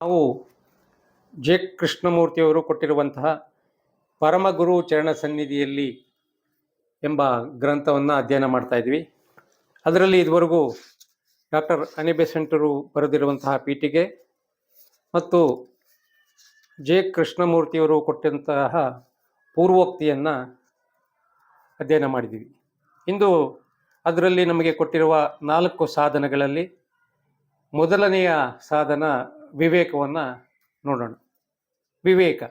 ನಾವು ಜೆ ಕೃಷ್ಣಮೂರ್ತಿಯವರು ಕೊಟ್ಟಿರುವಂತಹ ಪರಮಗುರು ಚರಣ ಸನ್ನಿಧಿಯಲ್ಲಿ ಎಂಬ ಗ್ರಂಥವನ್ನು ಅಧ್ಯಯನ ಮಾಡ್ತಾ ಇದ್ವಿ. ಅದರಲ್ಲಿ ಇದುವರೆಗೂ ಡಾಕ್ಟರ್ ಅನಿಬೆಸೆಂಟರು ಬರೆದಿರುವಂತಹ ಪೀಠಿಗೆ ಮತ್ತು ಜೆ ಕೃಷ್ಣಮೂರ್ತಿಯವರು ಕೊಟ್ಟಂತಹ ಪೂರ್ವೋಕ್ತಿಯನ್ನು ಅಧ್ಯಯನ ಮಾಡಿದ್ದೀವಿ ಇಂದು ಅದರಲ್ಲಿ ನಮಗೆ ಕೊಟ್ಟಿರುವ ನಾಲ್ಕು ಸಾಧನಗಳಲ್ಲಿ ಮೊದಲನೆಯ ಸಾಧನ ವಿವೇಕವನ್ನು ನೋಡೋಣ. ವಿವೇಕ.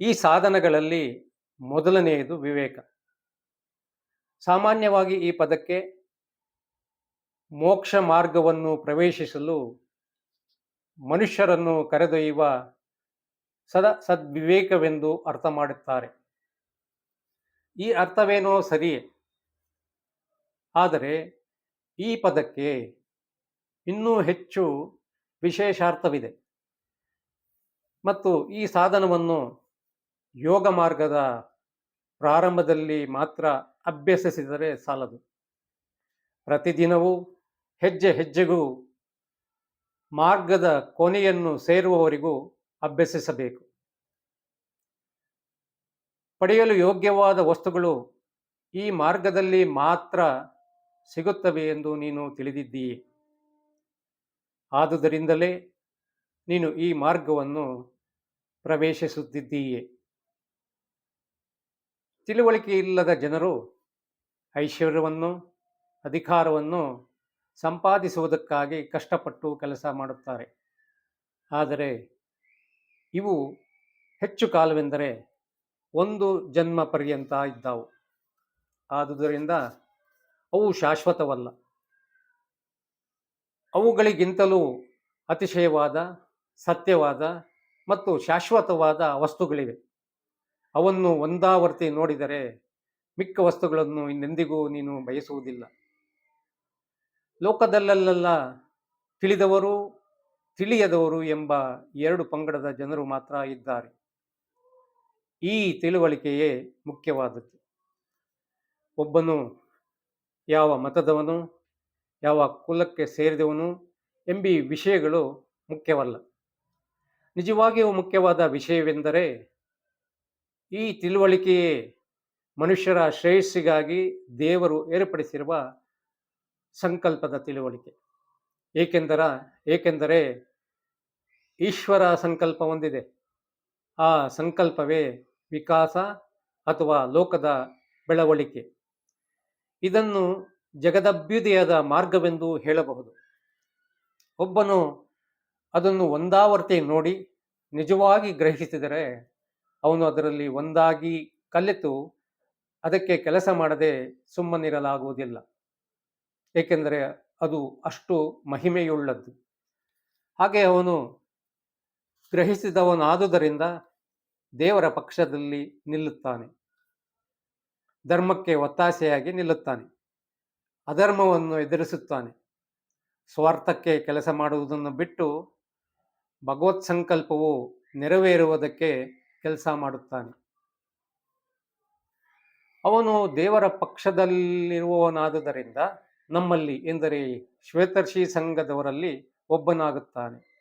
ಈ ಸಾಧನಗಳಲ್ಲಿ ಮೊದಲನೆಯದು ವಿವೇಕ. ಸಾಮಾನ್ಯವಾಗಿ ಈ ಪದಕ್ಕೆ ಮೋಕ್ಷ ಮಾರ್ಗವನ್ನು ಪ್ರವೇಶಿಸಲು ಮನುಷ್ಯರನ್ನು ಕರೆದೊಯ್ಯುವ ಸದ ಸದ್ವಿವೇಕವೆಂದು ಅರ್ಥ ಮಾಡುತ್ತಾರೆ. ಈ ಅರ್ಥವೇನೋ ಸರಿಯೇ. ಆದರೆ ಈ ಪದಕ್ಕೆ ಇನ್ನೂ ಹೆಚ್ಚು ವಿಶೇಷಾರ್ಥವಿದೆ. ಮತ್ತು ಈ ಸಾಧನವನ್ನು ಯೋಗ ಮಾರ್ಗದ ಪ್ರಾರಂಭದಲ್ಲಿ ಮಾತ್ರ ಅಭ್ಯಸಿಸಿದರೆ ಸಾಲದು. ಪ್ರತಿದಿನವೂ ಹೆಜ್ಜೆ ಹೆಜ್ಜೆಗೂ ಮಾರ್ಗದ ಕೊನೆಯನ್ನು ಸೇರುವವರಿಗೂ ಅಭ್ಯಸಿಸಬೇಕು. ಪಡೆಯಲು ಯೋಗ್ಯವಾದ ವಸ್ತುಗಳು ಈ ಮಾರ್ಗದಲ್ಲಿ ಮಾತ್ರ ಸಿಗುತ್ತವೆ ಎಂದು ನೀನು ತಿಳಿದಿದ್ದೀಯೆ. ಆದುದರಿಂದಲೇ ನೀನು ಈ ಮಾರ್ಗವನ್ನು ಪ್ರವೇಶಿಸುತ್ತಿದ್ದೀಯೆ. ತಿಳುವಳಿಕೆ ಇಲ್ಲದ ಜನರು ಐಶ್ವರ್ಯವನ್ನು, ಅಧಿಕಾರವನ್ನು ಸಂಪಾದಿಸುವುದಕ್ಕಾಗಿ ಕಷ್ಟಪಟ್ಟು ಕೆಲಸ ಮಾಡುತ್ತಾರೆ. ಆದರೆ ಇವು ಹೆಚ್ಚು ಕಾಲವೆಂದರೆ ಒಂದು ಜನ್ಮ ಪರ್ಯಂತ ಇದ್ದಾವು. ಆದುದರಿಂದ ಅವು ಶಾಶ್ವತವಲ್ಲ. ಅವುಗಳಿಗಿಂತಲೂ ಅತಿಶಯವಾದ, ಸತ್ಯವಾದ ಮತ್ತು ಶಾಶ್ವತವಾದ ವಸ್ತುಗಳಿವೆ. ಅವನ್ನು ಒಂದಾವರ್ತಿ ನೋಡಿದರೆ ಮಿಕ್ಕ ವಸ್ತುಗಳನ್ನು ಇನ್ನೆಂದಿಗೂ ನೀನು ಬಯಸುವುದಿಲ್ಲ. ಲೋಕದಲ್ಲೆಲ್ಲ ತಿಳಿದವರು, ತಿಳಿಯದವರು ಎಂಬ ಎರಡು ಪಂಗಡದ ಜನರು ಮಾತ್ರ ಇದ್ದಾರೆ. ಈ ತಿಳುವಳಿಕೆಯೇ ಮುಖ್ಯವಾದದ್ದು. ಒಬ್ಬನು ಯಾವ ಮತದವನು ಯಾವ ಕುಲಕ್ಕೆ ಸೇರಿದವನು ಎಂಬಿ ವಿಷಯಗಳು ಮುಖ್ಯವಲ್ಲ. ನಿಜವಾಗಿಯೂ ಮುಖ್ಯವಾದ ವಿಷಯವೆಂದರೆ ಈ ತಿಳುವಳಿಕೆಯೇ ಮನುಷ್ಯರ ಶ್ರೇಯಸ್ಸಿಗಾಗಿ ದೇವರು ಏರ್ಪಡಿಸಿರುವ ಸಂಕಲ್ಪದ ತಿಳುವಳಿಕೆ. ಏಕೆಂದರ, ಏಕೆಂದರೆ ಈಶ್ವರ ಸಂಕಲ್ಪ ಹೊಂದಿದೆ. ಆ ಸಂಕಲ್ಪವೇ ವಿಕಾಸ ಅಥವಾ ಲೋಕದ ಬೆಳವಳಿಕೆ ಇದನ್ನು ಜಗದಭ್ಯುದಯದ ಮಾರ್ಗವೆಂದು ಹೇಳಬಹುದು. ಒಬ್ಬನು ಅದನ್ನು ಒಂದಾವರ್ತಿ ನೋಡಿ ನಿಜವಾಗಿ ಗ್ರಹಿಸಿದರೆ ಅವನು ಅದರಲ್ಲಿ ಒಂದಾಗಿ ಕಲಿತು ಅದಕ್ಕೆ ಕೆಲಸ ಮಾಡದೆ ಸುಮ್ಮನಿರಲಾಗುವುದಿಲ್ಲ. ಏಕೆಂದರೆ ಅದು ಅಷ್ಟು ಮಹಿಮೆಯುಳ್ಳದ್ದು. ಹಾಗೆ ಅವನು ಗ್ರಹಿಸಿದವನಾದುದರಿಂದ ದೇವರ ಪಕ್ಷದಲ್ಲಿ ನಿಲ್ಲುತ್ತಾನೆ. ಧರ್ಮಕ್ಕೆ ಒತ್ತಾಸೆಯಾಗಿ ನಿಲ್ಲುತ್ತಾನೆ. ಅಧರ್ಮವನ್ನು ಎದುರಿಸುತ್ತಾನೆ. ಸ್ವಾರ್ಥಕ್ಕೆ ಕೆಲಸ ಮಾಡುವುದನ್ನು ಬಿಟ್ಟು ಭಗವತ್ ಸಂಕಲ್ಪವು ನೆರವೇರುವುದಕ್ಕೆ ಕೆಲಸ ಮಾಡುತ್ತಾನೆ. ಅವನು ದೇವರ ಪಕ್ಷದಲ್ಲಿರುವವನಾದುದರಿಂದ ನಮ್ಮಲ್ಲಿ, ಎಂದರೆ ಶ್ವೇತರ್ಷಿ ಸಂಘದವರಲ್ಲಿ ಒಬ್ಬನಾಗುತ್ತಾನೆ.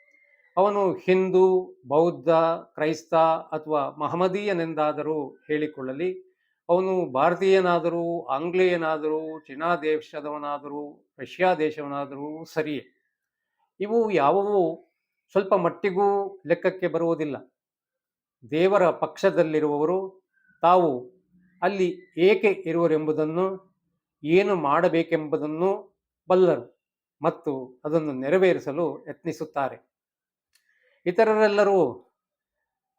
ಅವನು ಹಿಂದೂ, ಬೌದ್ಧ, ಕ್ರೈಸ್ತ ಅಥವಾ ಮಹಮದೀಯನೆಂದಾದರೂ ಹೇಳಿಕೊಳ್ಳಲಿ. ಅವನು ಭಾರತೀಯನಾದರೂ, ಆಂಗ್ಲೇಯನಾದರೂ, ಚೀನಾ ದೇಶದವನಾದರೂ, ರಷ್ಯಾ ದೇಶವನಾದರೂ ಸರಿಯೇ ಇವು ಯಾವುವು ಸ್ವಲ್ಪ ಮಟ್ಟಿಗೂ ಲೆಕ್ಕಕ್ಕೆ ಬರುವುದಿಲ್ಲ. ದೇವರ ಪಕ್ಷದಲ್ಲಿರುವವರು ತಾವು ಅಲ್ಲಿ ಏಕೆ ಇರುವರೆಂಬುದನ್ನು, ಏನು ಮಾಡಬೇಕೆಂಬುದನ್ನು ಬಲ್ಲರು ಮತ್ತು ಅದನ್ನು ನೆರವೇರಿಸಲು ಯತ್ನಿಸುತ್ತಾರೆ. ಇತರರೆಲ್ಲರೂ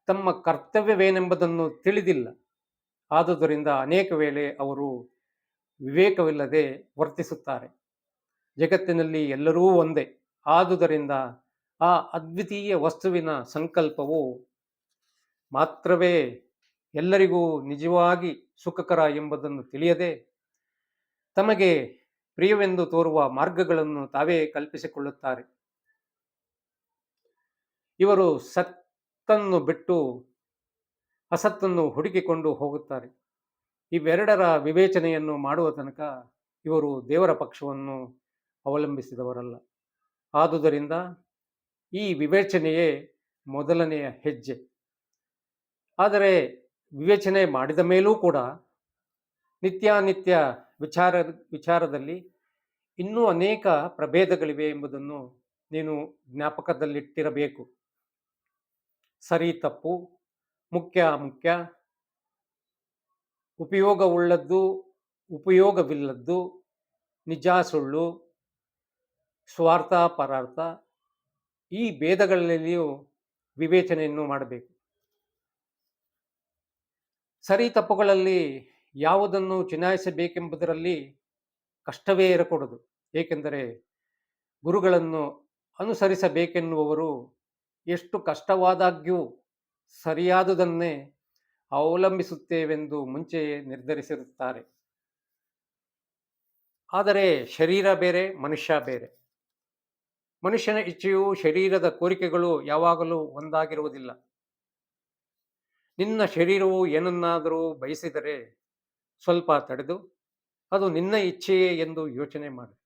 ತಮ್ಮ ಕರ್ತವ್ಯವೇನೆಂಬುದನ್ನು ತಿಳಿದಿಲ್ಲ. ಆದುದರಿಂದ ಅನೇಕ ವೇಳೆ ಅವರು ವಿವೇಕವಿಲ್ಲದೆ ವರ್ತಿಸುತ್ತಾರೆ. ಜಗತ್ತಿನಲ್ಲಿ ಎಲ್ಲರೂ ಒಂದೇ. ಆದುದರಿಂದ ಆ ಅದ್ವಿತೀಯ ವಸ್ತುವಿನ ಸಂಕಲ್ಪವು ಮಾತ್ರವೇ ಎಲ್ಲರಿಗೂ ನಿಜವಾಗಿ ಸುಖಕರ ಎಂಬುದನ್ನು ತಿಳಿಯದೆ ತಮಗೆ ಪ್ರಿಯವೆಂದು ತೋರುವ ಮಾರ್ಗಗಳನ್ನು ತಾವೇ ಕಲ್ಪಿಸಿಕೊಳ್ಳುತ್ತಾರೆ. ಇವರು ಸತ್ತನ್ನು ಬಿಟ್ಟು ಅಸತ್ತನ್ನು ಹುಡುಕಿಕೊಂಡು ಹೋಗುತ್ತಾರೆ. ಇವೆರಡರ ವಿವೇಚನೆಯನ್ನು ಮಾಡುವ ತನಕ ಇವರು ದೇವರ ಪಕ್ಷವನ್ನು ಅವಲಂಬಿಸಿದವರಲ್ಲ. ಆದುದರಿಂದ ಈ ವಿವೇಚನೆಯೇ ಮೊದಲನೆಯ ಹೆಜ್ಜೆ. ಆದರೆ ವಿವೇಚನೆ ಮಾಡಿದ ಮೇಲೂ ಕೂಡ ನಿತ್ಯಾನಿತ್ಯ ವಿಚಾರ, ವಿಚಾರದಲ್ಲಿ ಇನ್ನೂ ಅನೇಕ ಪ್ರಭೇದಗಳಿವೆ ಎಂಬುದನ್ನು ನೀನು ಜ್ಞಾಪಕದಲ್ಲಿಟ್ಟಿರಬೇಕು. ಸರಿ ತಪ್ಪು ಮುಖ್ಯ ಮುಖ್ಯ. ಉಪಯೋಗವುಳ್ಳದ್ದು, ಉಪಯೋಗವಿಲ್ಲದ್ದು, ನಿಜ ಸುಳ್ಳು, ಸ್ವಾರ್ಥ, ಪರಾರ್ಥ, ಈ ಭೇದಗಳಲ್ಲಿಯೂ ವಿವೇಚನೆಯನ್ನು ಮಾಡಬೇಕು. ಸರಿ ತಪ್ಪುಗಳಲ್ಲಿ ಯಾವುದನ್ನು ಚುನಾಯಿಸಬೇಕೆಂಬುದರಲ್ಲಿ ಕಷ್ಟವೇ ಇರಕೂಡದು. ಏಕೆಂದರೆ ಗುರುಗಳನ್ನು ಅನುಸರಿಸಬೇಕೆನ್ನುವವರು ಎಷ್ಟು ಕಷ್ಟವಾದಾಗ್ಯೂ ಸರಿಯಾದುದನ್ನೇ ಅವಲಂಬಿಸುತ್ತೇವೆಂದು ಮುಂಚೆಯೇ ನಿರ್ಧರಿಸಿರುತ್ತಾರೆ. ಆದರೆ ಶರೀರ ಬೇರೆ, ಮನುಷ್ಯ ಬೇರೆ. ಮನುಷ್ಯನ ಇಚ್ಛೆಯು ಶರೀರದ ಕೋರಿಕೆಗಳು ಯಾವಾಗಲೂ ಒಂದಾಗಿರುವುದಿಲ್ಲ. ನಿನ್ನ ಶರೀರವು ಏನನ್ನಾದರೂ ಬಯಸಿದರೆ ಸ್ವಲ್ಪ ತಡೆದು ಅದು ನಿನ್ನ ಇಚ್ಛೆಯೇ ಎಂದು ಯೋಚನೆ ಮಾಡು.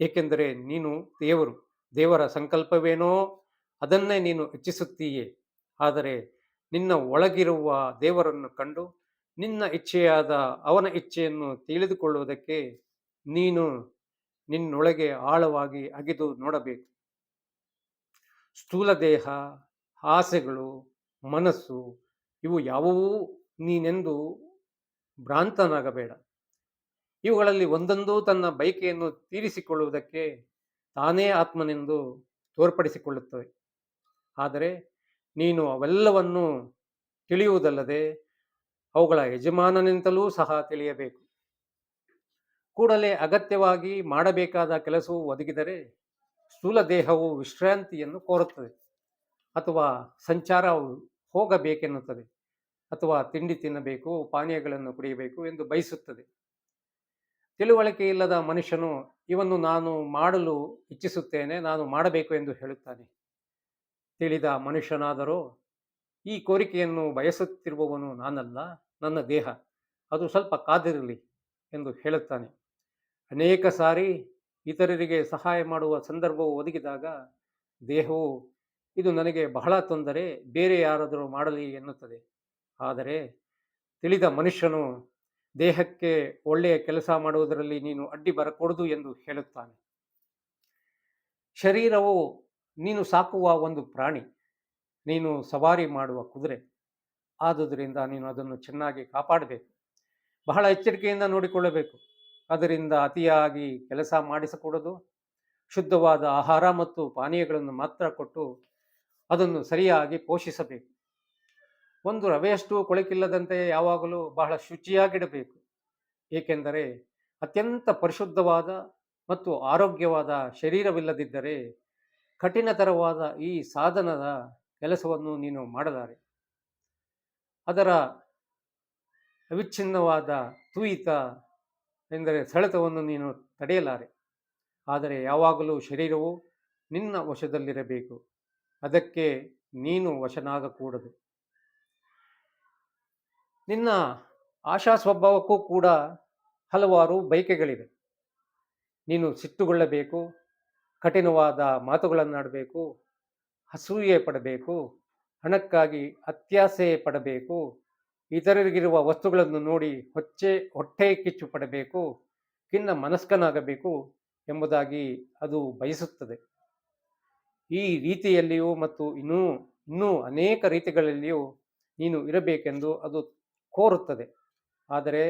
ಏಕೆಂದರೆ ನೀನು ದೇವರು, ದೇವರ ಸಂಕಲ್ಪವೇನೋ ಅದನ್ನೇ ನೀನು ಇಚ್ಛಿಸುತ್ತೀಯೇ ಆದರೆ ನಿನ್ನ ಒಳಗಿರುವ ದೇವರನ್ನು ಕಂಡು ನಿನ್ನ ಇಚ್ಛೆಯಾದ ಅವನ ಇಚ್ಛೆಯನ್ನು ತಿಳಿದುಕೊಳ್ಳುವುದಕ್ಕೆ ನೀನು ನಿನ್ನೊಳಗೆ ಆಳವಾಗಿ ಅಗೆದು ನೋಡಬೇಕು. ಸ್ಥೂಲ ದೇಹ, ಆಸೆಗಳು, ಮನಸ್ಸು ಇವು ಯಾವುವೂ ನೀನೆಂದು ಭ್ರಾಂತನಾಗಬೇಡ. ಇವುಗಳಲ್ಲಿ ಒಂದೊಂದು ತನ್ನ ಬೈಕೆಯನ್ನು ತೀರಿಸಿಕೊಳ್ಳುವುದಕ್ಕೆ ತಾನೇ ಆತ್ಮನೆಂದು ತೋರ್ಪಡಿಸಿಕೊಳ್ಳುತ್ತವೆ. ಆದರೆ ನೀನು ಅವೆಲ್ಲವನ್ನು ತಿಳಿಯುವುದಲ್ಲದೆ ಅವುಗಳ ಯಜಮಾನನಿಂತಲೂ ಸಹ ತಿಳಿಯಬೇಕು. ಕೂಡಲೇ ಅಗತ್ಯವಾಗಿ ಮಾಡಬೇಕಾದ ಕೆಲಸವು ಒದಗಿದರೆ ಸ್ಥೂಲ ದೇಹವು ವಿಶ್ರಾಂತಿಯನ್ನು ಕೋರುತ್ತದೆ ಅಥವಾ ಸಂಚಾರ ಹೋಗಬೇಕೆನ್ನುತ್ತದೆ ಅಥವಾ ತಿಂಡಿ ತಿನ್ನಬೇಕು, ಪಾನೀಯಗಳನ್ನು ಕುಡಿಯಬೇಕು ಎಂದು ಬಯಸುತ್ತದೆ. ತಿಳುವಳಿಕೆ ಇಲ್ಲದ ಮನುಷ್ಯನು ಇವನ್ನು ನಾನು ಮಾಡಲು ಇಚ್ಛಿಸುತ್ತೇನೆ, ನಾನು ಮಾಡಬೇಕು ಎಂದು ಹೇಳುತ್ತಾನೆ. ತಿಳಿದ ಮನುಷ್ಯನಾದರೂ, ಈ ಕೋರಿಕೆಯನ್ನು ಬಯಸುತ್ತಿರುವವನು ನಾನಲ್ಲ, ನನ್ನ ದೇಹ. ಅದು ಸ್ವಲ್ಪ ಕಾದಿರಲಿ ಎಂದು ಹೇಳುತ್ತಾನೆ. ಅನೇಕ ಸಾರಿ ಇತರರಿಗೆ ಸಹಾಯ ಮಾಡುವ ಸಂದರ್ಭವು ಒದಗಿದಾಗ, ದೇಹವು, ಇದು ನನಗೆ ಬಹಳ ತೊಂದರೆ, ಬೇರೆ ಯಾರಾದರೂ ಮಾಡಲಿ ಎನ್ನುತ್ತದೆ. ಆದರೆ, ತಿಳಿದ ಮನುಷ್ಯನು ದೇಹಕ್ಕೆ ಒಳ್ಳೆಯ ಕೆಲಸ ಮಾಡುವುದರಲ್ಲಿ ನೀನು ಅಡ್ಡಿ ಬರಕೂಡದು ಎಂದು ಹೇಳುತ್ತಾನೆ. ಶರೀರವು ನೀನು ಸಾಕುವ ಒಂದು ಪ್ರಾಣಿ, ನೀನು ಸವಾರಿ ಮಾಡುವ ಕುದುರೆ, ಆದುದರಿಂದ ನೀನು ಅದನ್ನು ಚೆನ್ನಾಗಿ ಕಾಪಾಡಬೇಕು. ಬಹಳ ಎಚ್ಚರಿಕೆಯಿಂದ ನೋಡಿಕೊಳ್ಳಬೇಕು. ಅದರಿಂದ ಅತಿಯಾಗಿ ಕೆಲಸ ಮಾಡಿಸಕೂಡದು, ಶುದ್ಧವಾದ ಆಹಾರ ಮತ್ತು ಪಾನೀಯಗಳನ್ನು ಮಾತ್ರ ಕೊಟ್ಟು ಅದನ್ನು ಸರಿಯಾಗಿ ಪೋಷಿಸಬೇಕು. ಒಂದು ರವೆಯಷ್ಟು ಕೊಳಕಿಲ್ಲದಂತೆ ಯಾವಾಗಲೂ ಬಹಳ ಶುಚಿಯಾಗಿಡಬೇಕು. ಏಕೆಂದರೆ ಅತ್ಯಂತ ಪರಿಶುದ್ಧವಾದ ಮತ್ತು ಆರೋಗ್ಯವಾದ ಶರೀರವಿಲ್ಲದಿದ್ದರೆ ಕಠಿಣತರವಾದ ಈ ಸಾಧನದ ಕೆಲಸವನ್ನು ನೀನು ಮಾಡಲಾರೆ. ಅದರ ಅವಿಚ್ಛಿನ್ನವಾದ ತೂಯಿತ ಎಂದರೆ ಸೆಳೆತವನ್ನು ನೀನು ತಡೆಯಲಾರೆ. ಆದರೆ ಯಾವಾಗಲೂ ಶರೀರವು ನಿನ್ನ ವಶದಲ್ಲಿರಬೇಕು. ಅದಕ್ಕೆ ನೀನು ವಶನಾಗಕೂಡದು. ನಿನ್ನ ಆಶಾ ಸ್ವಭಾವಕ್ಕೂ ಕೂಡ ಹಲವಾರು ಬಯಕೆಗಳಿವೆ. ನೀನು ಸಿಟ್ಟುಗೊಳ್ಳಬೇಕು. ಕಠಿಣವಾದ ಮಾತುಗಳನ್ನಾಡಬೇಕು, ಅಸೂಯೆ ಪಡಬೇಕು, ಹಣಕ್ಕಾಗಿ ಅತ್ಯಾಸೆ ಪಡಬೇಕು, ಇತರರಿಗಿರುವ ವಸ್ತುಗಳನ್ನು ನೋಡಿ ಹೊಚ್ಚೆ, ಹೊಟ್ಟೆ ಕಿಚ್ಚು ಪಡಬೇಕು ಖಿನ್ನ ಮನಸ್ಕನಾಗಬೇಕು ಎಂಬುದಾಗಿ ಅದು ಬಯಸುತ್ತದೆ. ಈ ರೀತಿಯಲ್ಲಿಯೂ ಮತ್ತು ಇನ್ನೂ ಇನ್ನೂ ಅನೇಕ ರೀತಿಗಳಲ್ಲಿಯೂ ನೀನು ಇರಬೇಕೆಂದು ಅದು ಕೋರುತ್ತದೆ. ಆದರೆ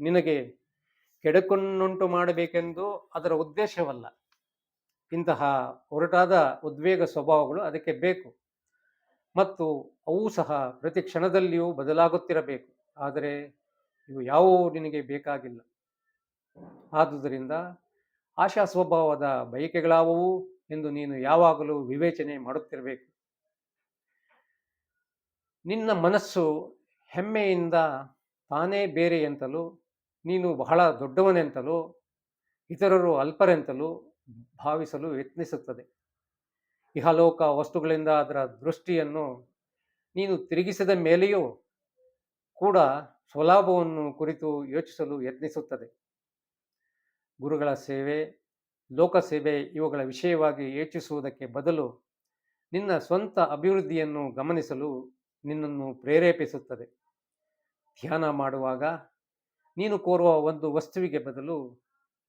ನಿನಗೆ ಕೆಡಕನ್ನುಂಟು ಮಾಡಬೇಕೆಂದು ಅದರ ಉದ್ದೇಶವಲ್ಲ. ಇಂತಹ ಹೊರಟಾದ ಉದ್ವೇಗ ಸ್ವಭಾವಗಳು ಅದಕ್ಕೆ ಬೇಕು. ಮತ್ತು ಅವು ಸಹ ಪ್ರತಿ ಕ್ಷಣದಲ್ಲಿಯೂ ಬದಲಾಗುತ್ತಿರಬೇಕು. ಆದರೆ ಇವು ಯಾವ ನಿನಗೆ ಬೇಕಾಗಿಲ್ಲ. ಆದುದರಿಂದ ಆಶಾ ಸ್ವಭಾವದ ಬಯಕೆಗಳಾವವು ಎಂದು ನೀನು ಯಾವಾಗಲೂ ವಿವೇಚನೆ ಮಾಡುತ್ತಿರಬೇಕು. ನಿನ್ನ ಮನಸ್ಸು ಹೆಮ್ಮೆಯಿಂದ ತಾನೇ ಬೇರೆ ಎಂತಲೂ, ನೀನು ಬಹಳ ದೊಡ್ಡವನೆಂತಲೂ, ಇತರರು ಅಲ್ಪರೆಂತಲೂ ಭಾವಿಸಲು ಯತ್ನಿಸುತ್ತದೆ. ಇಹಲೋಕ ವಸ್ತುಗಳಿಂದ ಅದರ ದೃಷ್ಟಿಯನ್ನು ನೀನು ತಿರುಗಿಸಿದ ಮೇಲೆಯೂ ಕೂಡ ಸ್ವಲಾಭವನ್ನು ಕುರಿತು ಯೋಚಿಸಲು ಯತ್ನಿಸುತ್ತದೆ. ಗುರುಗಳ ಸೇವೆ, ಲೋಕ ಸೇವೆ ಇವುಗಳ ವಿಷಯವಾಗಿ ಯೋಚಿಸುವುದಕ್ಕೆ ಬದಲು ನಿನ್ನ ಸ್ವಂತ ಅಭಿವೃದ್ಧಿಯನ್ನು ಗಮನಿಸಲು ನಿನ್ನನ್ನು ಪ್ರೇರೇಪಿಸುತ್ತದೆ. ಧ್ಯಾನ ಮಾಡುವಾಗ ನೀನು ಕೋರುವ ಒಂದು ವಸ್ತುವಿಗೆ ಬದಲು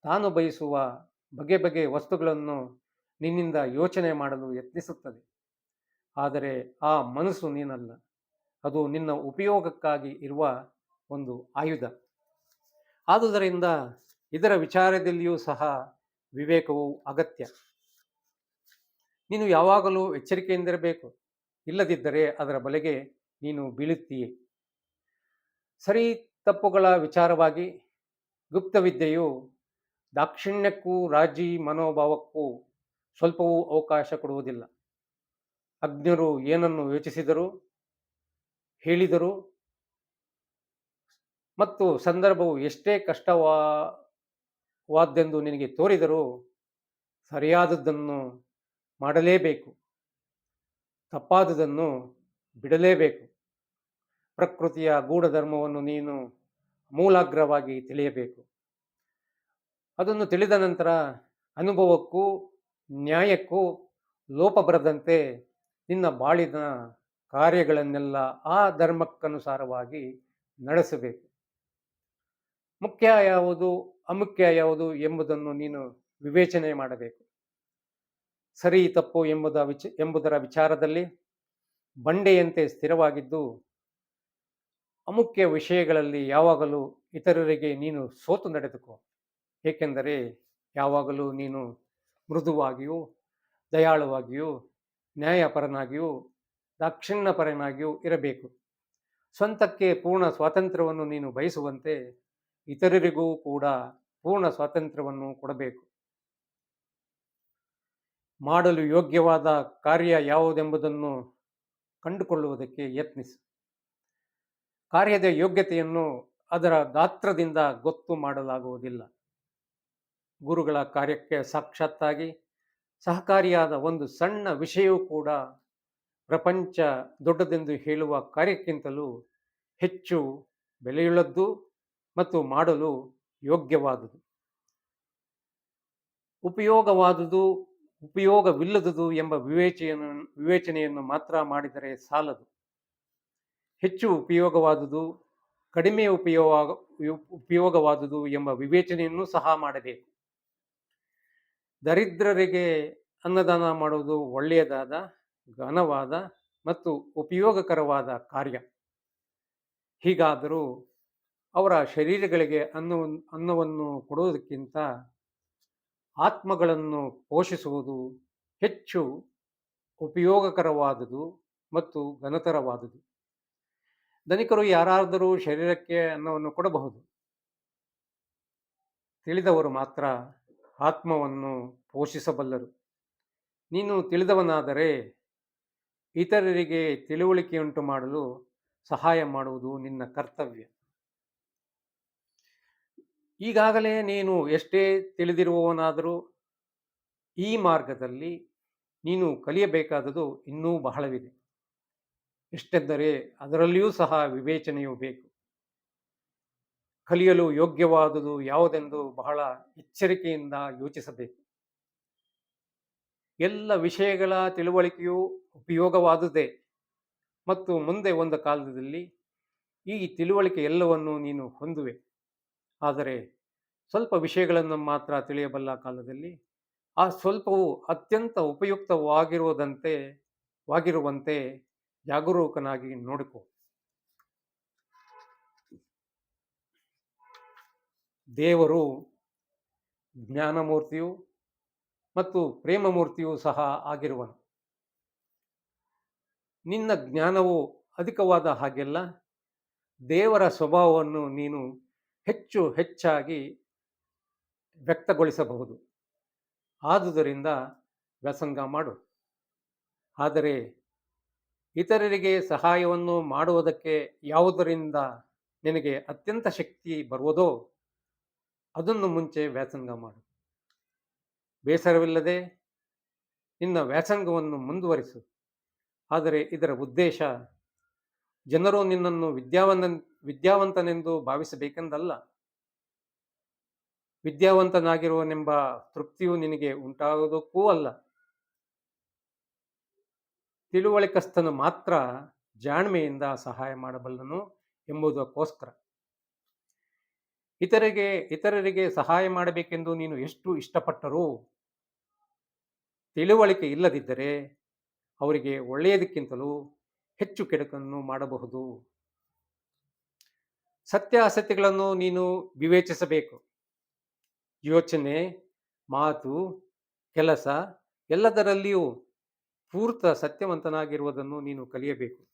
ತಾನು ಬಯಸುವ ಬಗೆ ಬಗೆ ವಸ್ತುಗಳನ್ನು ನಿನ್ನಿಂದ ಯೋಚನೆ ಮಾಡಲು ಯತ್ನಿಸುತ್ತದೆ. ಆದರೆ ಆ ಮನಸ್ಸು ನೀನಲ್ಲ. ಅದು ನಿನ್ನ ಉಪಯೋಗಕ್ಕಾಗಿ ಇರುವ ಒಂದು ಆಯುಧ. ಆದುದರಿಂದ ಇದರ ವಿಚಾರದಲ್ಲಿಯೂ ಸಹ ವಿವೇಕವು ಅಗತ್ಯ. ನೀನು ಯಾವಾಗಲೂ ಎಚ್ಚರಿಕೆಯಿಂದಿರಬೇಕು. ಇಲ್ಲದಿದ್ದರೆ ಅದರ ಬಲೆಗೆ ನೀನು ಬೀಳುತ್ತೀಯೇ. ಸರಿ ತಪ್ಪುಗಳ ವಿಚಾರವಾಗಿ ಗುಪ್ತವಿದ್ಯೆಯು ದಾಕ್ಷಿಣ್ಯಕ್ಕೂ ರಾಜಿ ಮನೋಭಾವಕ್ಕೂ ಸ್ವಲ್ಪವೂ ಅವಕಾಶ ಕೊಡುವುದಿಲ್ಲ. ಅಜ್ಞರು ಏನನ್ನು ಯೋಚಿಸಿದರು, ಹೇಳಿದರು, ಮತ್ತು ಸಂದರ್ಭವು ಎಷ್ಟೇ ಕಷ್ಟವಾದ್ದೆಂದು ನಿನಗೆ ತೋರಿದರೂ ಸರಿಯಾದದ್ದನ್ನು ಮಾಡಲೇಬೇಕು. ತಪ್ಪಾದುದನ್ನು ಬಿಡಲೇಬೇಕು. ಪ್ರಕೃತಿಯ ಗೂಢಧರ್ಮವನ್ನು ನೀನು ಮೂಲಾಗ್ರವಾಗಿ ತಿಳಿಯಬೇಕು. ಅದನ್ನು ತಿಳಿದ ನಂತರ ಅನುಭವಕ್ಕೂ ನ್ಯಾಯಕ್ಕೂ ಲೋಪ ಬರದಂತೆ ನಿನ್ನ ಬಾಳಿನ ಕಾರ್ಯಗಳನ್ನೆಲ್ಲ ಆ ಧರ್ಮಕ್ಕನುಸಾರವಾಗಿ ನಡೆಸಬೇಕು. ಮುಖ್ಯ ಯಾವುದು ಅಮುಖ್ಯ ಯಾವುದು ಎಂಬುದನ್ನು ನೀನು ವಿವೇಚನೆ ಮಾಡಬೇಕು. ಸರಿ ತಪ್ಪು ಎಂಬುದ ವಿಚ, ಎಂಬುದರ ವಿಚಾರದಲ್ಲಿ ಬಂಡೆಯಂತೆ ಸ್ಥಿರವಾಗಿದ್ದು, ಅಮುಖ್ಯ ವಿಷಯಗಳಲ್ಲಿ ಯಾವಾಗಲೂ ಇತರರಿಗೆ ನೀನು ಸೋತು ನಡೆದುಕೋ. ಏಕೆಂದರೆ ಯಾವಾಗಲೂ ನೀನು ಮೃದುವಾಗಿಯೂ, ದಯಾಳುವಾಗಿಯೂ, ನ್ಯಾಯಪರನಾಗಿಯೂ, ದಾಕ್ಷಿಣ್ಯಪರನಾಗಿಯೂ ಇರಬೇಕು. ಸ್ವಂತಕ್ಕೆ ಪೂರ್ಣ ಸ್ವಾತಂತ್ರ್ಯವನ್ನು ನೀನು ಬಯಸುವಂತೆ ಇತರರಿಗೂ ಕೂಡ ಪೂರ್ಣ ಸ್ವಾತಂತ್ರ್ಯವನ್ನು ಕೊಡಬೇಕು. ಮಾಡಲು ಯೋಗ್ಯವಾದ ಕಾರ್ಯ ಯಾವುದೆಂಬುದನ್ನು ಕಂಡುಕೊಳ್ಳುವುದಕ್ಕೆ ಯತ್ನಿಸು. ಕಾರ್ಯದ ಯೋಗ್ಯತೆಯನ್ನು ಅದರ ಗಾತ್ರದಿಂದ ಗೊತ್ತು ಮಾಡಲಾಗುವುದಿಲ್ಲ. ಗುರುಗಳ ಕಾರ್ಯಕ್ಕೆ ಸಾಕ್ಷಾತ್ತಾಗಿ ಸಹಕಾರಿಯಾದ ಒಂದು ಸಣ್ಣ ವಿಷಯವೂ ಕೂಡ ಪ್ರಪಂಚ ದೊಡ್ಡದೆಂದು ಹೇಳುವ ಕಾರ್ಯಕ್ಕಿಂತಲೂ ಹೆಚ್ಚು ಬೆಲೆಯುಳ್ಳದ್ದು ಮತ್ತು ಮಾಡಲು ಯೋಗ್ಯವಾದುದು. ಉಪಯೋಗವಾದುದು, ಉಪಯೋಗವಿಲ್ಲದುದು ಎಂಬ ವಿವೇಚನೆಯನ್ನು ವಿವೇಚನೆಯನ್ನು ಮಾತ್ರ ಮಾಡಿದರೆ ಸಾಲದು. ಹೆಚ್ಚು ಉಪಯೋಗವಾದುದು, ಕಡಿಮೆ ಉಪಯೋಗ, ಉಪಯೋಗವಾದುದು ಎಂಬ ವಿವೇಚನೆಯನ್ನು ಸಹ ಮಾಡಬೇಕು. ದರಿದ್ರರಿಗೆ ಅನ್ನದಾನ ಮಾಡುವುದು ಒಳ್ಳೆಯದಾದ, ಘನವಾದ ಮತ್ತು ಉಪಯೋಗಕರವಾದ ಕಾರ್ಯ. ಹೀಗಾದರೂ ಅವರ ಶರೀರಗಳಿಗೆ ಅನ್ನ ಅನ್ನವನ್ನು ಕೊಡುವುದಕ್ಕಿಂತ ಆತ್ಮಗಳನ್ನು ಪೋಷಿಸುವುದು ಹೆಚ್ಚು ಉಪಯೋಗಕರವಾದುದು ಮತ್ತು ಘನತರವಾದುದು. ಧನಿಕರು ಯಾರಾದರೂ ಶರೀರಕ್ಕೆ ಅನ್ನವನ್ನು ಕೊಡಬಹುದು. ತಿಳಿದವರು ಮಾತ್ರ ಆತ್ಮವನ್ನು ಪೋಷಿಸಬಲ್ಲರು. ನೀನು ತಿಳಿದವನಾದರೆ ಇತರರಿಗೆ ತಿಳುವಳಿಕೆಯುಂಟು ಮಾಡಲು ಸಹಾಯ ಮಾಡುವುದು ನಿನ್ನ ಕರ್ತವ್ಯ. ಈಗಾಗಲೇ ನೀನು ಎಷ್ಟೇ ತಿಳಿದಿರುವವನಾದರೂ ಈ ಮಾರ್ಗದಲ್ಲಿ ನೀನು ಕಲಿಯಬೇಕಾದದು ಇನ್ನೂ ಬಹಳವಿದೆ. ಎಷ್ಟೆಂದರೆ ಅದರಲ್ಲಿಯೂ ಸಹ ವಿವೇಚನೆಯು ಬೇಕು. ಕಲಿಯಲು ಯೋಗ್ಯವಾದುದು ಯಾವುದೆಂದು ಬಹಳ ಎಚ್ಚರಿಕೆಯಿಂದ ಯೋಚಿಸಬೇಕು. ಎಲ್ಲ ವಿಷಯಗಳ ತಿಳುವಳಿಕೆಯು ಉಪಯೋಗವಾದುದೇ. ಮತ್ತು ಮುಂದೆ ಒಂದು ಕಾಲದಲ್ಲಿ ಈ ತಿಳುವಳಿಕೆ ಎಲ್ಲವನ್ನು ನೀನು ಹೊಂದುವೆ. ಆದರೆ ಸ್ವಲ್ಪ ವಿಷಯಗಳನ್ನು ಮಾತ್ರ ತಿಳಿಯಬಲ್ಲ ಕಾಲದಲ್ಲಿ ಆ ಸ್ವಲ್ಪವು ಅತ್ಯಂತ ಉಪಯುಕ್ತವಾಗಿರುವುದಂತೆ ವಾಗಿರುವಂತೆ ಜಾಗರೂಕನಾಗಿ ನೋಡಿಕೊ. ದೇವರು ಜ್ಞಾನಮೂರ್ತಿಯು ಮತ್ತು ಪ್ರೇಮಮೂರ್ತಿಯೂ ಸಹ ಆಗಿರುವನು. ನಿನ್ನ ಜ್ಞಾನವು ಅಧಿಕವಾದ ಹಾಗೆಲ್ಲ ದೇವರ ಸ್ವಭಾವವನ್ನು ನೀನು ಹೆಚ್ಚು ಹೆಚ್ಚಾಗಿ ವ್ಯಕ್ತಗೊಳಿಸಬಹುದು. ಆದುದರಿಂದ ವ್ಯಸಂಗ ಮಾಡು. ಆದರೆ ಇತರರಿಗೆ ಸಹಾಯವನ್ನು ಮಾಡುವುದಕ್ಕೆ ಯಾವುದರಿಂದ ನಿನಗೆ ಅತ್ಯಂತ ಶಕ್ತಿ ಬರುವುದೋ ಅದನ್ನು ಮುಂಚೆ ವ್ಯಾಸಂಗ ಮಾಡು. ಬೇಸರವಿಲ್ಲದೆ ನಿನ್ನ ವ್ಯಾಸಂಗವನ್ನು ಮುಂದುವರಿಸು. ಆದರೆ ಇದರ ಉದ್ದೇಶ ಜನರು ನಿನ್ನನ್ನು ವಿದ್ಯಾವಂತ ವಿದ್ಯಾವಂತನೆಂದು ಭಾವಿಸಬೇಕೆಂದಲ್ಲ. ವಿದ್ಯಾವಂತನಾಗಿರುವನೆಂಬ ತೃಪ್ತಿಯು ನಿನಗೆ ಉಂಟಾಗುವುದಕ್ಕೂ ಅಲ್ಲ. ತಿಳುವಳಿಕಸ್ಥನು ಮಾತ್ರ ಜಾಣ್ಮೆಯಿಂದ ಸಹಾಯ ಮಾಡಬಲ್ಲನು ಎಂಬುದಕ್ಕೋಸ್ಕರ. ಇತರಿಗೆ, ಇತರರಿಗೆ ಸಹಾಯ ಮಾಡಬೇಕೆಂದು ನೀನು ಎಷ್ಟು ಇಷ್ಟಪಟ್ಟರೂ ತಿಳುವಳಿಕೆ ಇಲ್ಲದಿದ್ದರೆ ಅವರಿಗೆ ಒಳ್ಳೆಯದಕ್ಕಿಂತಲೂ ಹೆಚ್ಚು ಕೆಡುಕನ್ನು ಮಾಡಬಹುದು. ಸತ್ಯ ಅಸತ್ಯಗಳನ್ನು ನೀನು ವಿವೇಚಿಸಬೇಕು. ಯೋಚನೆ, ಮಾತು, ಕೆಲಸ ಎಲ್ಲದರಲ್ಲಿಯೂ ಪೂರ್ತ ಸತ್ಯವಂತನಾಗಿರುವುದನ್ನು ನೀನು ಕಲಿಯಬೇಕು.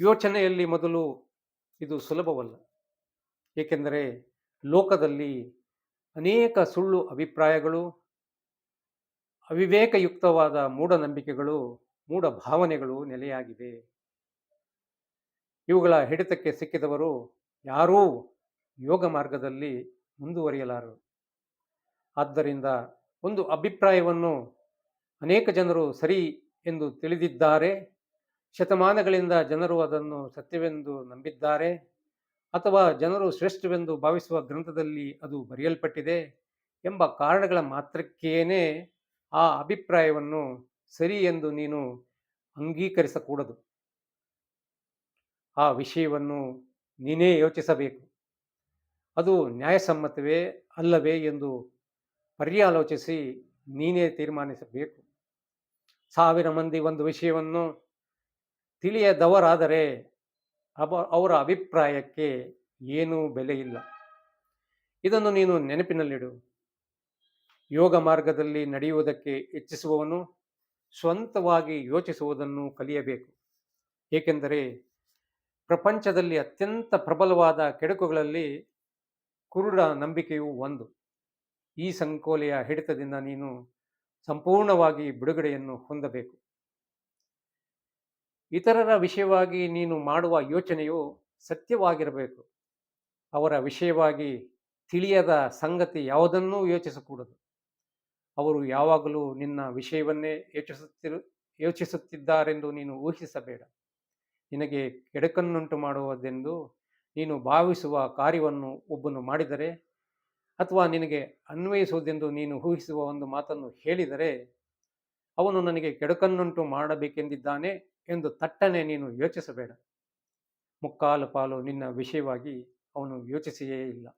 ಯೋಚನೆಯಲ್ಲಿ ಮೊದಲು ಇದು ಸುಲಭವಲ್ಲ. ಏಕೆಂದರೆ ಲೋಕದಲ್ಲಿ ಅನೇಕ ಸುಳ್ಳು ಅಭಿಪ್ರಾಯಗಳು, ಅವಿವೇಕಯುಕ್ತವಾದ ಮೂಢನಂಬಿಕೆಗಳು ಮೂಢ ಭಾವನೆಗಳು ನೆಲೆಯಾಗಿವೆ. ಇವುಗಳ ಹಿಡಿತಕ್ಕೆ ಸಿಕ್ಕಿದವರು ಯಾರೂ ಯೋಗ ಮಾರ್ಗದಲ್ಲಿ ಮುಂದುವರಿಯಲಾರರು. ಆದ್ದರಿಂದ ಒಂದು ಅಭಿಪ್ರಾಯವನ್ನು ಅನೇಕ ಜನರು ಸರಿ ಎಂದು ತಿಳಿದಿದ್ದಾರೆ. ಶತಮಾನಗಳಿಂದ ಜನರು ಅದನ್ನು ಸತ್ಯವೆಂದು ನಂಬಿದ್ದಾರೆ. ಅಥವಾ ಜನರು ಶ್ರೇಷ್ಠವೆಂದು ಭಾವಿಸುವ ಗ್ರಂಥದಲ್ಲಿ ಅದು ಬರೆಯಲ್ಪಟ್ಟಿದೆ ಎಂಬ ಕಾರಣಗಳ ಮಾತ್ರಕ್ಕೇನೆ ಆ ಅಭಿಪ್ರಾಯವನ್ನು ಸರಿ ಎಂದು ನೀನು ಅಂಗೀಕರಿಸಕೂಡದು. ಆ ವಿಷಯವನ್ನು ನೀನೇ ಯೋಚಿಸಬೇಕು. ಅದು ನ್ಯಾಯಸಮ್ಮತವೇ ಅಲ್ಲವೇ ಎಂದು ಪರ್ಯಾಲೋಚಿಸಿ ನೀನೇ ತೀರ್ಮಾನಿಸಬೇಕು. ಸಾವಿರ ಮಂದಿ ಒಂದು ವಿಷಯವನ್ನು ತಿಳಿಯದವರಾದರೆ ಅವ ಅವರ ಅಭಿಪ್ರಾಯಕ್ಕೆ ಏನೂ ಬೆಲೆ ಇಲ್ಲ. ಇದನ್ನು ನೀನು ನೆನಪಿನಲ್ಲಿಡು. ಯೋಗ ಮಾರ್ಗದಲ್ಲಿ ನಡೆಯುವುದಕ್ಕೆ ಇಚ್ಛಿಸುವವನು ಸ್ವಂತವಾಗಿ ಯೋಚಿಸುವುದನ್ನು ಕಲಿಯಬೇಕು. ಏಕೆಂದರೆ ಪ್ರಪಂಚದಲ್ಲಿ ಅತ್ಯಂತ ಪ್ರಬಲವಾದ ಕೆಡುಕುಗಳಲ್ಲಿ ಕುರುಡ ನಂಬಿಕೆಯು ಒಂದು. ಈ ಸಂಕೋಲೆಯ ಹಿಡಿತದಿಂದ ನೀನು ಸಂಪೂರ್ಣವಾಗಿ ಬಿಡುಗಡೆಯನ್ನು ಹೊಂದಬೇಕು. ಇತರರ ವಿಷಯವಾಗಿ ನೀನು ಮಾಡುವ ಯೋಚನೆಯು ಸತ್ಯವಾಗಿರಬೇಕು. ಅವರ ವಿಷಯವಾಗಿ ತಿಳಿಯದ ಸಂಗತಿ ಯಾವುದನ್ನೂ ಯೋಚಿಸಕೂಡದು. ಅವರು ಯಾವಾಗಲೂ ನಿನ್ನ ವಿಷಯವನ್ನೇ ಯೋಚಿಸುತ್ತಿರು, ಯೋಚಿಸುತ್ತಿದ್ದಾರೆಂದು ನೀನು ಊಹಿಸಬೇಡ. ನಿನಗೆ ಕೆಡಕನ್ನುಂಟು ಮಾಡುವುದೆಂದು ನೀನು ಭಾವಿಸುವ ಕಾರ್ಯವನ್ನು ಒಬ್ಬನು ಮಾಡಿದರೆ ಅಥವಾ ನಿನಗೆ ಅನ್ವಯಿಸುವುದೆಂದು ನೀನು ಊಹಿಸುವ ಒಂದು ಮಾತನ್ನು ಹೇಳಿದರೆ ಅವನು ನನಗೆ ಕೆಡುಕನ್ನುಂಟು ಮಾಡಬೇಕೆಂದಿದ್ದಾನೆ. ಎಂದು ತಟ್ಟನೆ ನೀನು ಯೋಚಿಸಬೇಡ. ಮುಕ್ಕಾಲು ಪಾಲು ನಿನ್ನ ವಿಷಯವಾಗಿ ಅವನು ಯೋಚಿಸಿಯೇ ಇಲ್ಲ.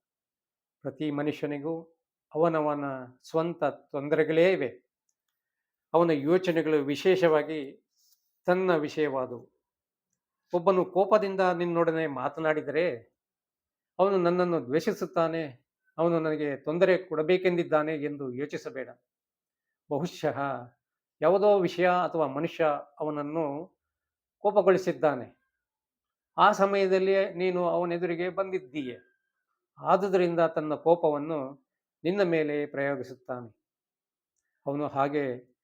ಪ್ರತಿ ಮನುಷ್ಯನಿಗೂ ಅವನವನ ಸ್ವಂತ ತೊಂದರೆಗಳೇ ಇವೆ. ಅವನ ಯೋಚನೆಗಳು ವಿಶೇಷವಾಗಿ ತನ್ನ ವಿಷಯವಾದವು. ಒಬ್ಬನು ಕೋಪದಿಂದ ನಿನ್ನೊಡನೆ ಮಾತನಾಡಿದರೆ ಅವನು ನನ್ನನ್ನು ದ್ವೇಷಿಸುತ್ತಾನೆ, ಅವನು ನನಗೆ ತೊಂದರೆ ಕೊಡಬೇಕೆಂದಿದ್ದಾನೆ ಎಂದು ಯೋಚಿಸಬೇಡ. ಬಹುಶಃ ಯಾವುದೋ ವಿಷಯ ಅಥವಾ ಮನುಷ್ಯ ಅವನನ್ನು ಕೋಪಗೊಳಿಸಿದ್ದಾನೆ. ಆ ಸಮಯದಲ್ಲಿ ನೀನು ಅವನೆದುರಿಗೆ ಬಂದಿದ್ದೀಯೆ. ಆದುದರಿಂದ ತನ್ನ ಕೋಪವನ್ನು ನಿನ್ನ ಮೇಲೆ ಪ್ರಯೋಗಿಸುತ್ತಾನೆ. ಅವನು ಹಾಗೆ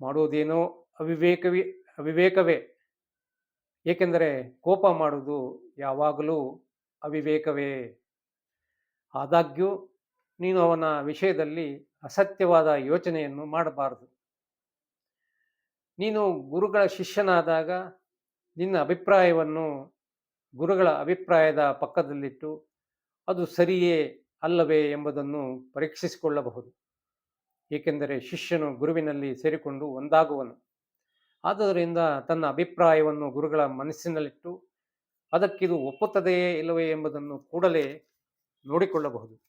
ಮಾಡುವುದೇನೋ ಅವಿವೇಕವೇ ಅವಿವೇಕವೇ. ಏಕೆಂದರೆ ಕೋಪ ಮಾಡುವುದು ಯಾವಾಗಲೂ ಅವಿವೇಕವೇ. ಆದಾಗ್ಯೂ ನೀನು ಅವನ ವಿಷಯದಲ್ಲಿ ಅಸತ್ಯವಾದ ಯೋಚನೆಯನ್ನು ಮಾಡಬಾರದು. ನೀನು ಗುರುಗಳ ಶಿಷ್ಯನಾದಾಗ ನಿನ್ನ ಅಭಿಪ್ರಾಯವನ್ನು ಗುರುಗಳ ಅಭಿಪ್ರಾಯದ ಪಕ್ಕದಲ್ಲಿಟ್ಟು ಅದು ಸರಿಯೇ ಅಲ್ಲವೇ ಎಂಬುದನ್ನು ಪರೀಕ್ಷಿಸಿಕೊಳ್ಳಬಹುದು. ಏಕೆಂದರೆ ಶಿಷ್ಯನು ಗುರುವಿನಲ್ಲಿ ಸೇರಿಕೊಂಡು ಒಂದಾಗುವನು. ಆದ್ದರಿಂದ ತನ್ನ ಅಭಿಪ್ರಾಯವನ್ನು ಗುರುಗಳ ಮನಸ್ಸಿನಲ್ಲಿಟ್ಟು ಅದಕ್ಕಿದು ಒಪ್ಪುತ್ತದೆಯೇ ಇಲ್ಲವೇ ಎಂಬುದನ್ನು ಕೂಡಲೇ ನೋಡಿಕೊಳ್ಳಬಹುದು.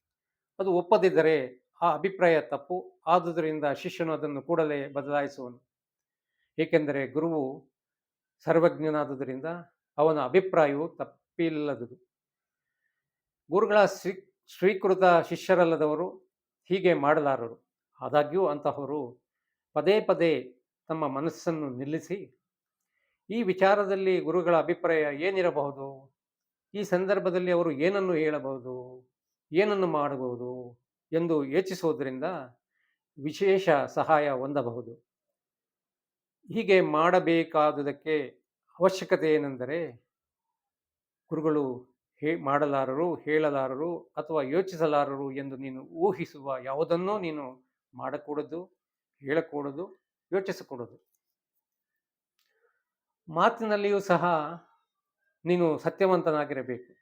ಅದು ಒಪ್ಪದಿದ್ದರೆ ಆ ಅಭಿಪ್ರಾಯ ತಪ್ಪು. ಆದುದರಿಂದ ಶಿಷ್ಯನು ಅದನ್ನು ಕೂಡಲೇ ಬದಲಾಯಿಸುವನು. ಏಕೆಂದರೆ ಗುರುವು ಸರ್ವಜ್ಞನಾದುದರಿಂದ ಅವನ ಅಭಿಪ್ರಾಯವು ತಪ್ಪಿಲ್ಲದುದು. ಗುರುಗಳ ಸ್ವೀ ಸ್ವೀಕೃತ ಶಿಷ್ಯರಲ್ಲದವರು ಹೀಗೆ ಮಾಡಲಾರರು. ಆದಾಗ್ಯೂ ಅಂತಹವರು ಪದೇ ಪದೇ ತಮ್ಮ ಮನಸ್ಸನ್ನು ನಿಲ್ಲಿಸಿ, ಈ ವಿಚಾರದಲ್ಲಿ ಗುರುಗಳ ಅಭಿಪ್ರಾಯ ಏನಿರಬಹುದು? ಈ ಸಂದರ್ಭದಲ್ಲಿ ಅವರು ಏನನ್ನು ಹೇಳಬಹುದು? ಏನನ್ನು ಮಾಡಬಹುದು? ಎಂದು ಯೋಚಿಸುವುದರಿಂದ ವಿಶೇಷ ಸಹಾಯ ಹೊಂದಬಹುದು. ಹೀಗೆ ಮಾಡಬೇಕಾದುದಕ್ಕೆ ಅವಶ್ಯಕತೆ ಏನೆಂದರೆ ಗುರುಗಳು ಹೇ, ಮಾಡಲಾರರು, ಹೇಳಲಾರರು ಅಥವಾ ಯೋಚಿಸಲಾರರು ಎಂದು ನೀನು ಊಹಿಸುವ ಯಾವುದನ್ನೂ ನೀನು ಮಾಡಕೂಡದು, ಹೇಳಕೂಡದು, ಯೋಚಿಸಕೂಡದು. ಮಾತಿನಲ್ಲಿಯೂ ಸಹ ನೀನು ಸತ್ಯವಂತನಾಗಿರಬೇಕು.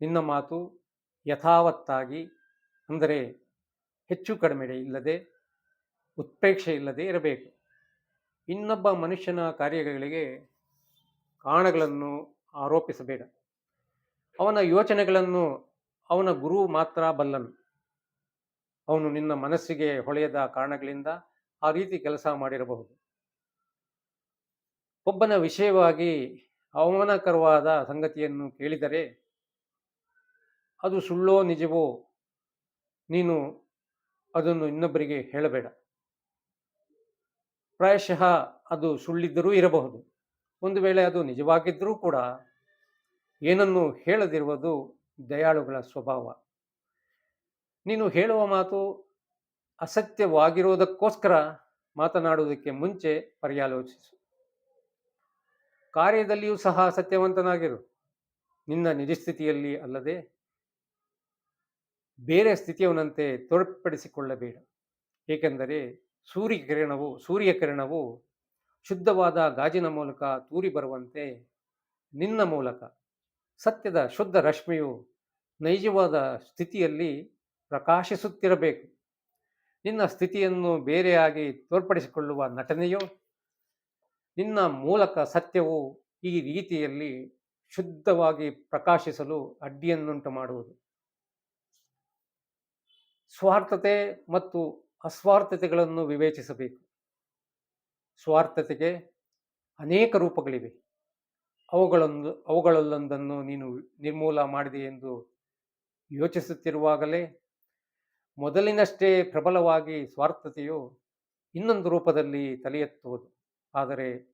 ನಿನ್ನ ಮಾತು ಯಥಾವತ್ತಾಗಿ ಅಂದರೆ ಹೆಚ್ಚು ಕಡಿಮೆ ಇಲ್ಲದೆ ಉತ್ಪ್ರೇಕ್ಷೆ ಇಲ್ಲದೆ ಇರಬೇಕು. ಇನ್ನೊಬ್ಬ ಮನುಷ್ಯನ ಕಾರ್ಯಗಳಿಗೆ ಕಾರಣಗಳನ್ನು ಆರೋಪಿಸಬೇಡ. ಅವನ ಯೋಚನೆಗಳನ್ನು ಅವನ ಗುರು ಮಾತ್ರ ಬಲ್ಲನು. ಅವನು ನಿನ್ನ ಮನಸ್ಸಿಗೆ ಹೊಳೆಯದ ಕಾರಣಗಳಿಂದ ಆ ರೀತಿ ಕೆಲಸ ಮಾಡಿರಬಹುದು. ಒಬ್ಬನ ವಿಷಯವಾಗಿ ಅವಮಾನಕರವಾದ ಸಂಗತಿಯನ್ನು ಕೇಳಿದರೆ, ಅದು ಸುಳ್ಳೋ ನಿಜವೋ ನೀನು ಅದನ್ನು ಇನ್ನೊಬ್ಬರಿಗೆ ಹೇಳಬೇಡ. ಪ್ರಾಯಶಃ ಅದು ಸುಳ್ಳಿದ್ದರೂ ಇರಬಹುದು. ಒಂದು ವೇಳೆ ಅದು ನಿಜವಾಗಿದ್ದರೂ ಕೂಡ ಏನನ್ನು ಹೇಳದಿರುವುದು ದಯಾಳುಗಳ ಸ್ವಭಾವ. ನೀನು ಹೇಳುವ ಮಾತು ಅಸತ್ಯವಾಗಿರುವುದಕ್ಕೋಸ್ಕರ ಮಾತನಾಡುವುದಕ್ಕೆ ಮುಂಚೆ ಪರ್ಯಾಲೋಚಿಸು. ಕಾರ್ಯದಲ್ಲಿಯೂ ಸಹ ಸತ್ಯವಂತನಾಗಿರು ನಿನ್ನ ನಿಜಸ್ಥಿತಿಯಲ್ಲಿ ಅಲ್ಲದೆ ಬೇರೆ ಸ್ಥಿತಿಯವನಂತೆ ತೋರ್ಪಡಿಸಿಕೊಳ್ಳಬೇಡ. ಏಕೆಂದರೆ ಸೂರ್ಯ ಕಿರಣವು ಸೂರ್ಯ ಕಿರಣವು ಶುದ್ಧವಾದ ಗಾಜಿನ ಮೂಲಕ ತೂರಿ ಬರುವಂತೆ ನಿನ್ನ ಮೂಲಕ. ಸತ್ಯದ ಶುದ್ಧ ರಶ್ಮಿಯು ನೈಜವಾದ ಸ್ಥಿತಿಯಲ್ಲಿ ಪ್ರಕಾಶಿಸುತ್ತಿರಬೇಕು. ನಿನ್ನ ಸ್ಥಿತಿಯನ್ನು ಬೇರೆಯಾಗಿ ತೋರ್ಪಡಿಸಿಕೊಳ್ಳುವ ನಟನೆಯೋ, ನಿನ್ನ ಮೂಲಕ ಸತ್ಯವು ಈ ರೀತಿಯಲ್ಲಿ ಶುದ್ಧವಾಗಿ ಪ್ರಕಾಶಿಸಲು ಅಡ್ಡಿಯನ್ನುಂಟು ಮಾಡುವುದು. ಸ್ವಾರ್ಥತೆ ಮತ್ತು ಅಸ್ವಾರ್ಥತೆಗಳನ್ನು ವಿವೇಚಿಸಬೇಕು. ಸ್ವಾರ್ಥತೆಗೆ ಅನೇಕ ರೂಪಗಳಿವೆ. ಅವುಗಳೊಂದು, ಅವುಗಳಲ್ಲೊಂದನ್ನು ನೀನು ನಿರ್ಮೂಲ ಮಾಡಿದೆ ಎಂದು ಯೋಚಿಸುತ್ತಿರುವಾಗಲೇ ಮೊದಲಿನಷ್ಟೇ ಪ್ರಬಲವಾಗಿ ಸ್ವಾರ್ಥತೆಯು ಇನ್ನೊಂದು ರೂಪದಲ್ಲಿ ತಲೆ ಎತ್ತುವುದು ಆದರೆ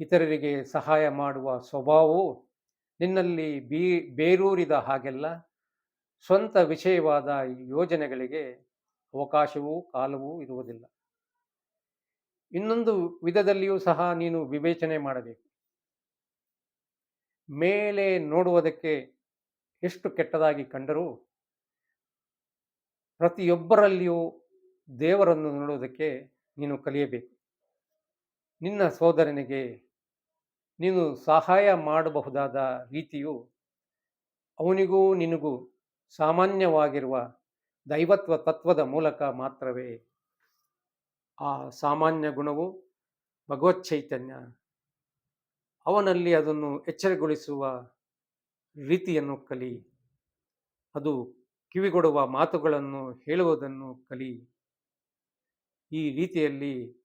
ಇತರರಿಗೆ ಸಹಾಯ ಮಾಡುವ ಸ್ವಭಾವವು ನಿನ್ನಲ್ಲಿ ಬೀ, ಬೇರೂರಿದ ಹಾಗೆಲ್ಲ ಸ್ವಂತ ವಿಷಯವಾದ ಯೋಜನೆಗಳಿಗೆ ಅವಕಾಶವೂ ಕಾಲವೂ ಇರುವುದಿಲ್ಲ. ಇನ್ನೊಂದು ವಿಧದಲ್ಲಿಯೂ ಸಹ ನೀನು ವಿವೇಚನೆ ಮಾಡಬೇಕು. ಮೇಲೆ ನೋಡುವುದಕ್ಕೆ ಎಷ್ಟು ಕೆಟ್ಟದಾಗಿ ಕಂಡರೂ ಪ್ರತಿಯೊಬ್ಬರಲ್ಲಿಯೂ ದೇವರನ್ನು ನೋಡುವುದಕ್ಕೆ ನೀನು ಕಲಿಯಬೇಕು. ನಿನ್ನ ಸೋದರನಿಗೆ ನೀನು ಸಹಾಯ ಮಾಡಬಹುದಾದ ರೀತಿಯು ಅವನಿಗೂ ನಿನಗೂ ಸಾಮಾನ್ಯವಾಗಿರುವ ದೈವತ್ವ ತತ್ವದ ಮೂಲಕ ಮಾತ್ರವೇ ಆ ಸಾಮಾನ್ಯ ಗುಣವು ಭಗವತ್ ಚೈತನ್ಯ. ಅವನಲ್ಲಿ ಅದನ್ನು ಎಚ್ಚರಗೊಳಿಸುವ ರೀತಿಯನ್ನು ಕಲಿ. ಅದು ಕಿವಿಗೊಡುವ ಮಾತುಗಳನ್ನು ಹೇಳುವುದನ್ನು ಕಲಿ. ಈ ರೀತಿಯಲ್ಲಿ